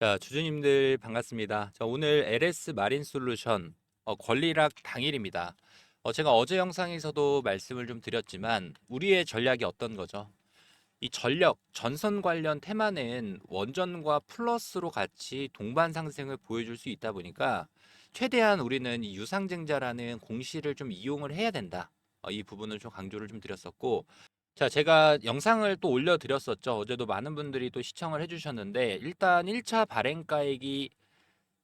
자, 주주님들 반갑습니다. 자, 오늘 LS 마린 솔루션 어, 권리락 당일입니다. 어, 제가 어제 영상에서도 말씀을 좀 드렸지만 우리의 전략이 어떤 거죠? 이 전력, 전선 관련 테마는 원전과 플러스로 같이 동반 상승을 보여줄 수 있다 보니까 최대한 우리는 이 유상증자라는 공시를 좀 이용을 해야 된다. 어, 이 부분을 좀 강조를 좀 드렸었고 자, 제가 영상을 또 올려드렸었죠. 어제도 많은 분들이 또 시청을 해주셨는데, 일단 1차 발행가액이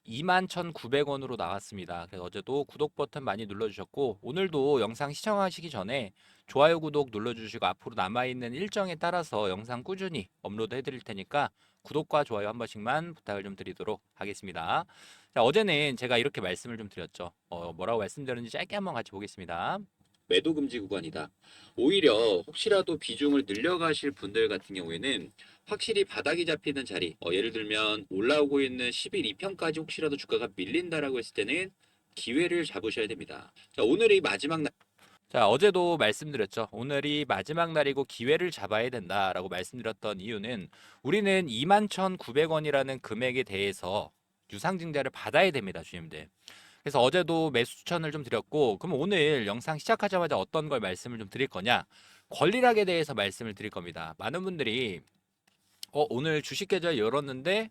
21,900원으로 나왔습니다. 그래서 어제도 구독 버튼 많이 눌러주셨고, 오늘도 영상 시청하시기 전에 좋아요, 구독 눌러주시고, 앞으로 남아있는 일정에 따라서 영상 꾸준히 업로드 해드릴 테니까, 구독과 좋아요 한 번씩만 부탁을 좀 드리도록 하겠습니다. 자, 어제는 제가 이렇게 말씀을 좀 드렸죠. 어, 뭐라고 말씀드렸는지 짧게 한번 같이 보겠습니다. 매도 금지 구간이다. 오히려 혹시라도 비중을 늘려가실 분들 같은 경우에는 확실히 바닥이 잡히는 자리, 어, 예를 들면 올라오고 있는 11, 2편까지 혹시라도 주가가 밀린다라고 했을 때는 기회를 잡으셔야 됩니다. 자, 오늘이 마지막 날. 자, 어제도 말씀드렸죠. 오늘이 마지막 날이고 기회를 잡아야 된다라고 말씀드렸던 이유는 우리는 21,900원이라는 금액에 대해서 유상증자를 받아야 됩니다, 주님들. 그래서 어제도 매수 추천을 좀 드렸고, 그럼 오늘 영상 시작하자마자 어떤 걸 말씀을 좀 드릴 거냐? 권리락에 대해서 말씀을 드릴 겁니다. 많은 분들이 어, 오늘 주식 계좌 열었는데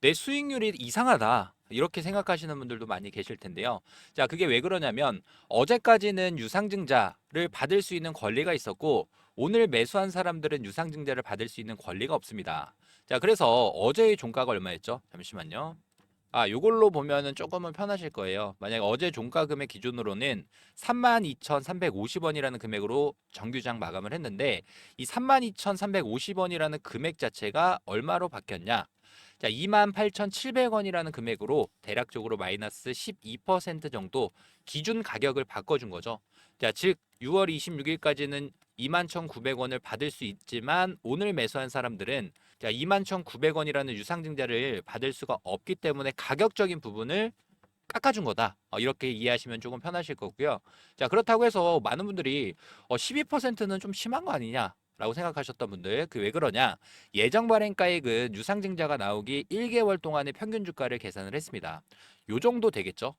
내 수익률이 이상하다. 이렇게 생각하시는 분들도 많이 계실 텐데요. 자, 그게 왜 그러냐면 어제까지는 유상증자를 받을 수 있는 권리가 있었고 오늘 매수한 사람들은 유상증자를 받을 수 있는 권리가 없습니다. 자, 그래서 어제의 종가가 얼마였죠? 잠시만요. 아, 요걸로 보면은 조금은 편하실 거예요. 만약에 어제 종가 금액 기준으로는 32,350원이라는 금액으로 정규장 마감을 했는데 이 32,350원이라는 금액 자체가 얼마로 바뀌었냐? 자, 28,700원이라는 금액으로 대략적으로 마이너스 12% 정도 기준 가격을 바꿔준 거죠. 자, 즉 6월 26일까지는 21,900원을 받을 수 있지만 오늘 매수한 사람들은 자, 21,900원이라는 유상증자를 받을 수가 없기 때문에 가격적인 부분을 깎아준 거다. 어, 이렇게 이해하시면 조금 편하실 거고요. 자, 그렇다고 해서 많은 분들이 어, 12%는 좀 심한 거 아니냐? 라고 생각하셨던 분들, 그 왜 그러냐? 예정 발행 가액은 유상증자가 나오기 1개월 동안의 평균 주가를 계산을 했습니다. 요 정도 되겠죠?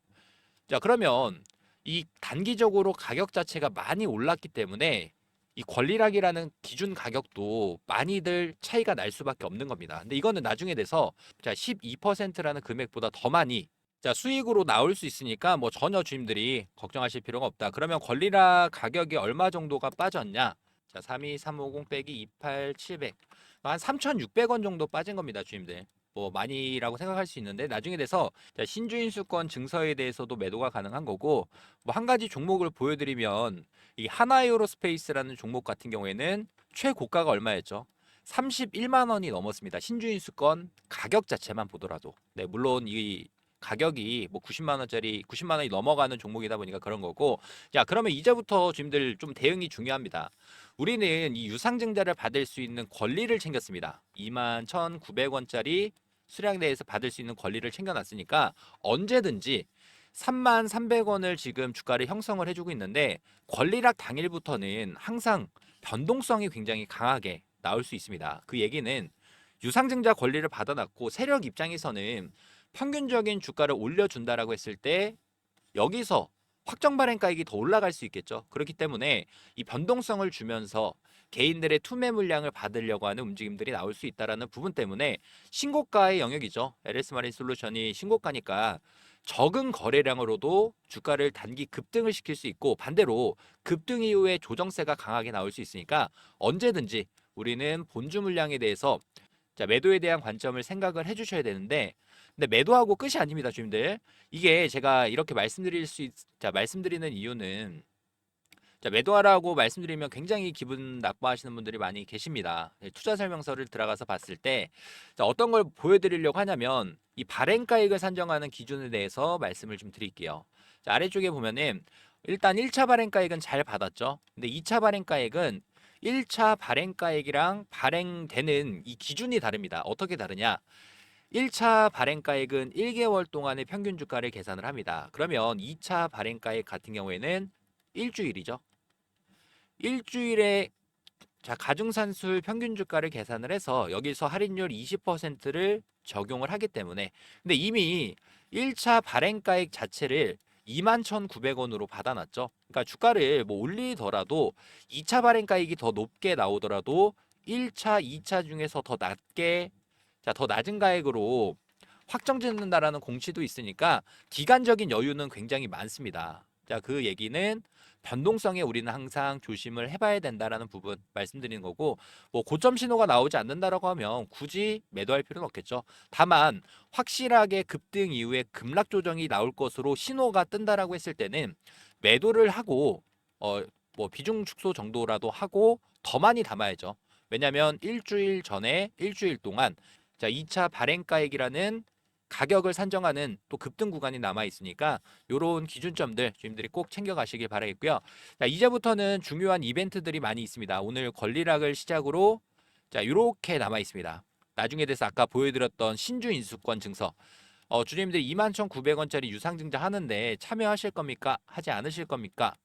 자, 그러면 이 단기적으로 가격 자체가 많이 올랐기 때문에 이 권리락이라는 기준 가격도 많이들 차이가 날 수밖에 없는 겁니다. 근데 이거는 나중에 돼서 자 12%라는 금액보다 더 많이 자 수익으로 나올 수 있으니까 뭐 전혀 주임들이 걱정하실 필요가 없다. 그러면 권리락 가격이 얼마 정도가 빠졌냐? 자 32350 빼기 28700. 한 3,600원 정도 빠진 겁니다, 주임들. 뭐 많이라고 생각할 수 있는데 나중에 돼서 자, 신주인수권 증서에 대해서도 매도가 가능한 거고 뭐 한 가지 종목을 보여드리면 이 하나이오로스페이스라는 종목 같은 경우에는 최고가가 얼마였죠? 31만 원이 넘었습니다. 신주인수권 가격 자체만 보더라도. 네, 물론 이 가격이 뭐 90만 원짜리 90만 원이 넘어가는 종목이다 보니까 그런 거고. 자, 그러면 이제부터 주님들 좀 대응이 중요합니다. 우리는 이 유상증자를 받을 수 있는 권리를 챙겼습니다. 2만 1,900원짜리 수량대에서 받을 수 있는 권리를 챙겨놨으니까 언제든지 3만 300원을 지금 주가를 형성을 해주고 있는데 권리락 당일부터는 항상 변동성이 굉장히 강하게 나올 수 있습니다. 그 얘기는 유상증자 권리를 받아놨고 세력 입장에서는 평균적인 주가를 올려준다라고 했을 때 여기서 확정 발행가액이 더 올라갈 수 있겠죠. 그렇기 때문에 이 변동성을 주면서 개인들의 투매 물량을 받으려고 하는 움직임들이 나올 수 있다라는 부분 때문에 신고가의 영역이죠. LS 마린 솔루션이 신고가니까 적은 거래량으로도 주가를 단기 급등을 시킬 수 있고 반대로 급등 이후에 조정세가 강하게 나올 수 있으니까 언제든지 우리는 본주 물량에 대해서 자, 매도에 대한 관점을 생각을 해 주셔야 되는데 근데 매도하고 끝이 아닙니다, 주님들. 이게 제가 이렇게 말씀드릴 수 있, 자, 말씀드리는 이유는 자, 매도하라고 말씀드리면 굉장히 기분 나빠하시는 분들이 많이 계십니다. 네, 투자 설명서를 들어가서 봤을 때 자, 어떤 걸 보여드리려고 하냐면 이 발행가액을 산정하는 기준에 대해서 말씀을 좀 드릴게요. 자, 아래쪽에 보면은 일단 1차 발행가액은 잘 받았죠. 근데 2차 발행가액은 1차 발행가액이랑 발행되는 이 기준이 다릅니다. 어떻게 다르냐? 1차 발행가액은 1개월 동안의 평균 주가를 계산을 합니다. 그러면 2차 발행가액 같은 경우에는 일주일이죠. 일주일에 자, 가중산술 평균 주가를 계산을 해서 여기서 할인율 20%를 적용을 하기 때문에 근데 이미 1차 발행가액 자체를 21,900원으로 받아놨죠. 그러니까 주가를 뭐 올리더라도 2차 발행가액이 더 높게 나오더라도 1차, 2차 중에서 더 낮게 자, 더 낮은 가액으로 확정 짓는다라는 공시도 있으니까 기간적인 여유는 굉장히 많습니다. 자, 그 얘기는 변동성에 우리는 항상 조심을 해봐야 된다라는 부분 말씀드리는 거고 뭐 고점 신호가 나오지 않는다라고 하면 굳이 매도할 필요는 없겠죠. 다만 확실하게 급등 이후에 급락 조정이 나올 것으로 신호가 뜬다라고 했을 때는 매도를 하고 어 뭐 비중 축소 정도라도 하고 더 많이 담아야죠. 왜냐하면 일주일 전에 일주일 동안 자 2차 발행가액이라는 가격을 산정하는 또 급등 구간이 남아 있으니까 요런 기준점들 주님들이 꼭 챙겨 가시길 바라겠고요. 자, 이제부터는 중요한 이벤트들이 많이 있습니다. 오늘 권리락을 시작으로 자, 요렇게 남아 있습니다. 나중에 돼서 아까 보여드렸던 신주 인수권 증서. 어, 주님들이 21,900원짜리 유상증자 하는데 참여하실 겁니까? 하지 않으실 겁니까?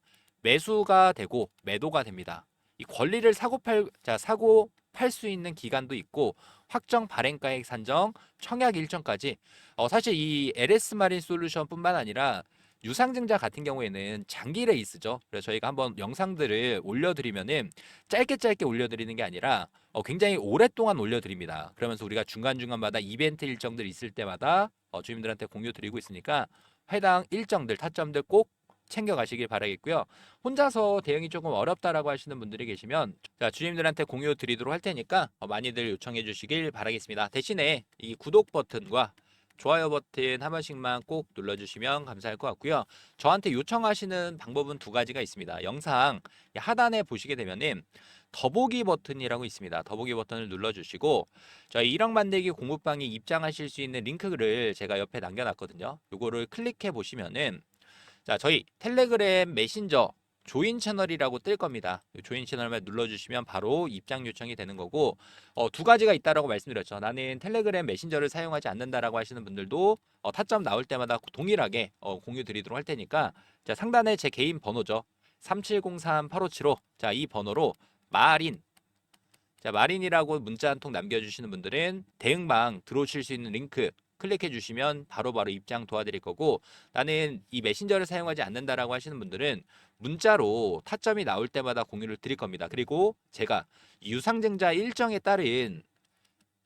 매수가 되고 매도가 됩니다. 이 권리를 사고 팔, 자, 사고 팔 수 있는 기간도 있고 확정 발행가액 산정, 청약 일정까지 어, 사실 이 LS 마린 솔루션뿐만 아니라 유상증자 같은 경우에는 장기 레이스죠. 그래서 저희가 한번 영상들을 올려드리면은 짧게 짧게 올려드리는 게 아니라 어, 굉장히 오랫동안 올려드립니다. 그러면서 우리가 중간중간마다 이벤트 일정들 있을 때마다 어, 주민들한테 공유 드리고 있으니까 해당 일정들, 타점들 꼭 챙겨가시길 바라겠고요. 혼자서 대응이 조금 어렵다라고 하시는 분들이 계시면 자, 주님들한테 공유 드리도록 할 테니까 어, 많이들 요청해 주시길 바라겠습니다. 대신에 이 구독 버튼과 좋아요 버튼 한 번씩만 꼭 눌러주시면 감사할 것 같고요. 저한테 요청하시는 방법은 두 가지가 있습니다. 영상 하단에 보시게 되면은 더보기 버튼이라고 있습니다. 더보기 버튼을 눌러주시고 저희 1억 만들기 공부방에 입장하실 수 있는 링크를 제가 옆에 남겨놨거든요. 요거를 클릭해 보시면은 자 저희 텔레그램 메신저 조인 채널이라고 뜰 겁니다. 이 조인 채널만 눌러주시면 바로 입장 요청이 되는 거고 어, 두 가지가 있다라고 말씀드렸죠. 나는 텔레그램 메신저를 사용하지 않는다라고 하시는 분들도 어, 타점 나올 때마다 동일하게 어, 공유 드리도록 할 테니까 자 상단에 제 개인 번호죠. 3703-8575 자 이 번호로 마린 자 마린이라고 문자 한 통 남겨주시는 분들은 대응방 들어오실 수 있는 링크 클릭해 주시면 바로 바로 입장 도와드릴 거고 나는 이 메신저를 사용하지 않는다라고 하시는 분들은 문자로 타점이 나올 때마다 공유를 드릴 겁니다. 그리고 제가 이 유상증자 일정에 따른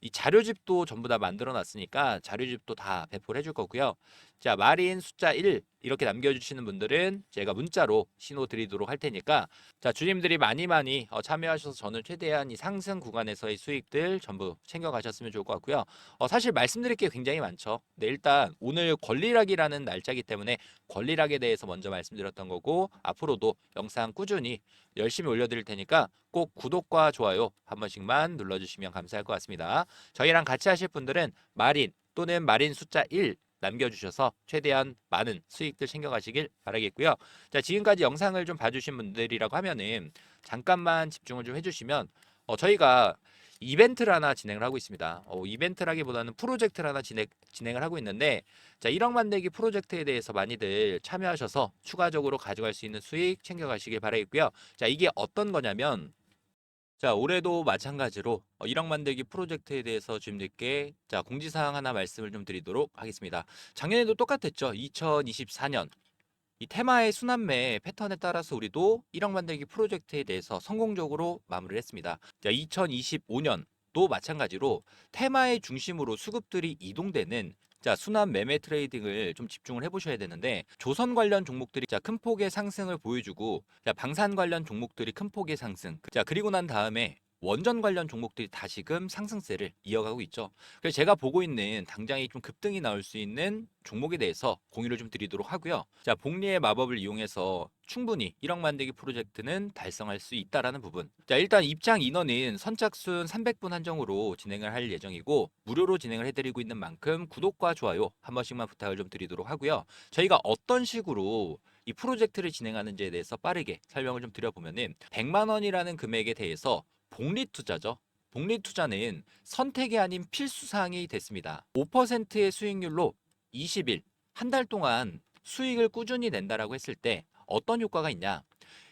이 자료집도 전부 다 만들어 놨으니까 자료집도 다 배포를 해줄 거고요. 자, 마린 숫자 1 이렇게 남겨주시는 분들은 제가 문자로 신호 드리도록 할 테니까 자, 주님들이 많이 많이 어, 참여하셔서 저는 최대한 이 상승 구간에서의 수익들 전부 챙겨 가셨으면 좋을 것 같고요. 어, 사실 말씀드릴 게 굉장히 많죠. 네, 일단 오늘 권리락이라는 날짜이기 때문에 권리락에 대해서 먼저 말씀드렸던 거고 앞으로도 영상 꾸준히 열심히 올려드릴 테니까 꼭 구독과 좋아요 한 번씩만 눌러주시면 감사할 것 같습니다. 저희랑 같이 하실 분들은 마린 또는 마린 숫자 1 남겨주셔서 최대한 많은 수익들 챙겨가시길 바라겠고요. 자 지금까지 영상을 좀 봐주신 분들이라고 하면은 잠깐만 집중을 좀 해주시면 어, 저희가 이벤트를 하나 진행을 하고 있습니다. 어, 이벤트라기보다는 프로젝트를 하나 진행, 진행을 하고 있는데 자 1억 만들기 프로젝트에 대해서 많이들 참여하셔서 추가적으로 가져갈 수 있는 수익 챙겨가시길 바라겠고요. 자 이게 어떤 거냐면 자, 올해도 마찬가지로 어, 1억 만들기 프로젝트에 대해서 주님들께 자, 공지사항 하나 말씀을 좀 드리도록 하겠습니다. 작년에도 똑같았죠. 2024년 이 테마의 순환매 패턴에 따라서 우리도 1억 만들기 프로젝트에 대해서 성공적으로 마무리를 했습니다. 자, 2025년 도 마찬가지로 테마의 중심으로 수급들이 이동되는 자, 순환 매매 트레이딩을 좀 집중을 해보셔야 되는데 조선 관련 종목들이 자, 큰 폭의 상승을 보여주고 자, 방산 관련 종목들이 큰 폭의 상승. 자, 그리고 난 다음에 원전 관련 종목들이 다시금 상승세를 이어가고 있죠. 그래서 제가 보고 있는 당장이 좀 급등이 나올 수 있는 종목에 대해서 공유를 좀 드리도록 하고요. 자, 복리의 마법을 이용해서 충분히 1억 만들기 프로젝트는 달성할 수 있다라는 부분. 자, 일단 입장 인원은 선착순 300분 한정으로 진행을 할 예정이고 무료로 진행을 해드리고 있는 만큼 구독과 좋아요 한 번씩만 부탁을 좀 드리도록 하고요. 저희가 어떤 식으로 이 프로젝트를 진행하는지에 대해서 빠르게 설명을 좀 드려보면은 100만 원이라는 금액에 대해서 복리 투자죠. 복리 투자는 선택이 아닌 필수 사항이 됐습니다. 5%의 수익률로 20일 한 달 동안 수익을 꾸준히 낸다라고 했을 때 어떤 효과가 있냐?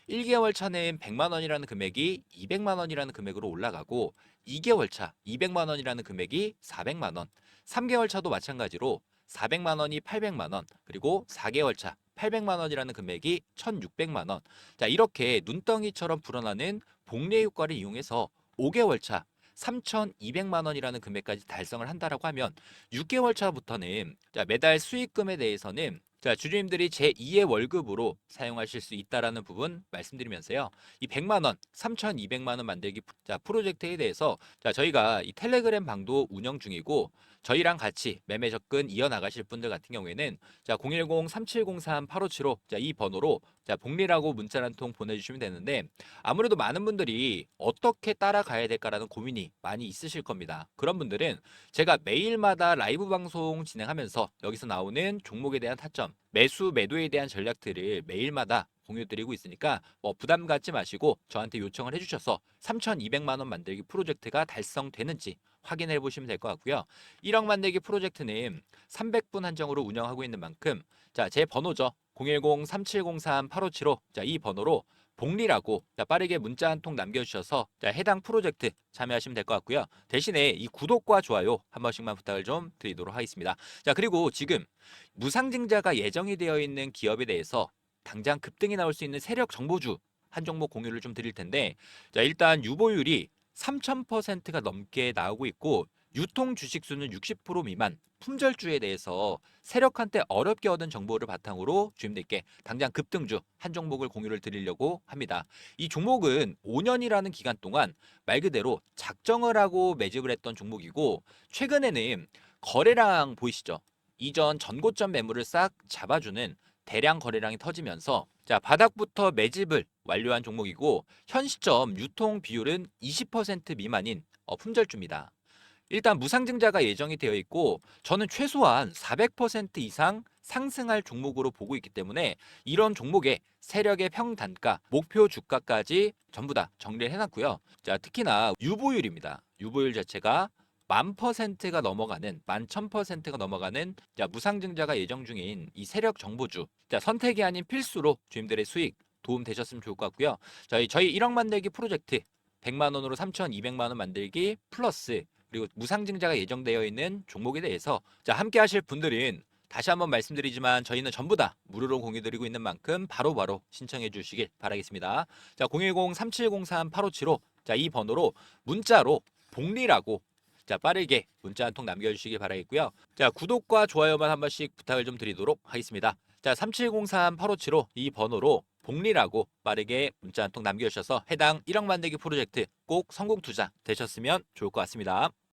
1개월 차는 100만 원이라는 금액이 200만 원이라는 금액으로 올라가고 2개월 차 200만 원이라는 금액이 400만 원, 3개월 차도 마찬가지로 400만 원이 800만 원, 그리고 4개월 차 800만 원이라는 금액이 1,600만 원. 자, 이렇게 눈덩이처럼 불어나는 복리 효과를 이용해서 5개월 차 3,200만 원이라는 금액까지 달성을 한다라고 하면 6개월 차부터는 자, 매달 수익금에 대해서는 자, 주주님들이 제2의 월급으로 사용하실 수 있다라는 부분 말씀드리면서요. 이 100만 원, 3,200만 원 만들기 자, 프로젝트에 대해서 자, 저희가 이 텔레그램 방도 운영 중이고 저희랑 같이 매매 접근 이어나가실 분들 같은 경우에는 자, 010-3703-8575 자, 이 번호로 자, 복리라고 문자 한통 보내주시면 되는데 아무래도 많은 분들이 어떻게 따라가야 될까라는 고민이 많이 있으실 겁니다. 그런 분들은 제가 매일마다 라이브 방송 진행하면서 여기서 나오는 종목에 대한 타점, 매수, 매도에 대한 전략들을 매일마다 공유드리고 있으니까 뭐 부담 갖지 마시고 저한테 요청을 해주셔서 3,200만 원 만들기 프로젝트가 달성되는지 확인해 보시면 될 것 같고요. 1억 만들기 프로젝트는 300분 한정으로 운영하고 있는 만큼 자, 제 번호죠. 010-3703-8575 자, 이 번호로 복리라고 자, 빠르게 문자 한 통 남겨주셔서 자, 해당 프로젝트 참여하시면 될 것 같고요. 대신에 이 구독과 좋아요 한 번씩만 부탁을 좀 드리도록 하겠습니다. 자 그리고 지금 무상증자가 예정이 되어 있는 기업에 대해서 당장 급등이 나올 수 있는 세력 정보주 한 종목 공유를 좀 드릴 텐데 자 일단 유보율이 3,000%가 넘게 나오고 있고 유통 주식 수는 60% 미만 품절주에 대해서 세력한테 어렵게 얻은 정보를 바탕으로 주임들께 당장 급등주 한 종목을 공유를 드리려고 합니다. 이 종목은 5년이라는 기간 동안 말 그대로 작정을 하고 매집을 했던 종목이고 최근에는 거래량 보이시죠? 이전 전고점 매물을 싹 잡아주는 대량 거래량이 터지면서 자 바닥부터 매집을 완료한 종목이고 현 시점 유통 비율은 20% 미만인 어, 품절주입니다. 일단 무상증자가 예정이 되어 있고 저는 최소한 400% 이상 상승할 종목으로 보고 있기 때문에 이런 종목의 세력의 평단가, 목표 주가까지 전부 다 정리를 해놨고요. 자 특히나 유보율입니다. 유보율 자체가 만 퍼센트가 넘어가는 만 천 퍼센트가 넘어가는 자, 무상증자가 예정 중인 이 세력 정보주 자, 선택이 아닌 필수로 주임들의 수익 도움 되셨으면 좋을 것 같고요. 저희 저희 1억 만들기 프로젝트 100만 원으로 3,200만 원 만들기 플러스 그리고 무상증자가 예정되어 있는 종목에 대해서 자, 함께 하실 분들은 다시 한번 말씀드리지만 저희는 전부 다 무료로 공유드리고 있는 만큼 바로바로 신청해 주시길 바라겠습니다. 자, 010-3703-8575 자, 이 번호로 문자로 복리라고 자 빠르게 문자 한 통 남겨주시기 바라겠고요. 자 구독과 좋아요만 한 번씩 부탁을 좀 드리도록 하겠습니다. 자 3703-8575 이 번호로 복리라고 빠르게 문자 한 통 남겨주셔서 해당 1억 만들기 프로젝트 꼭 성공 투자 되셨으면 좋을 것 같습니다.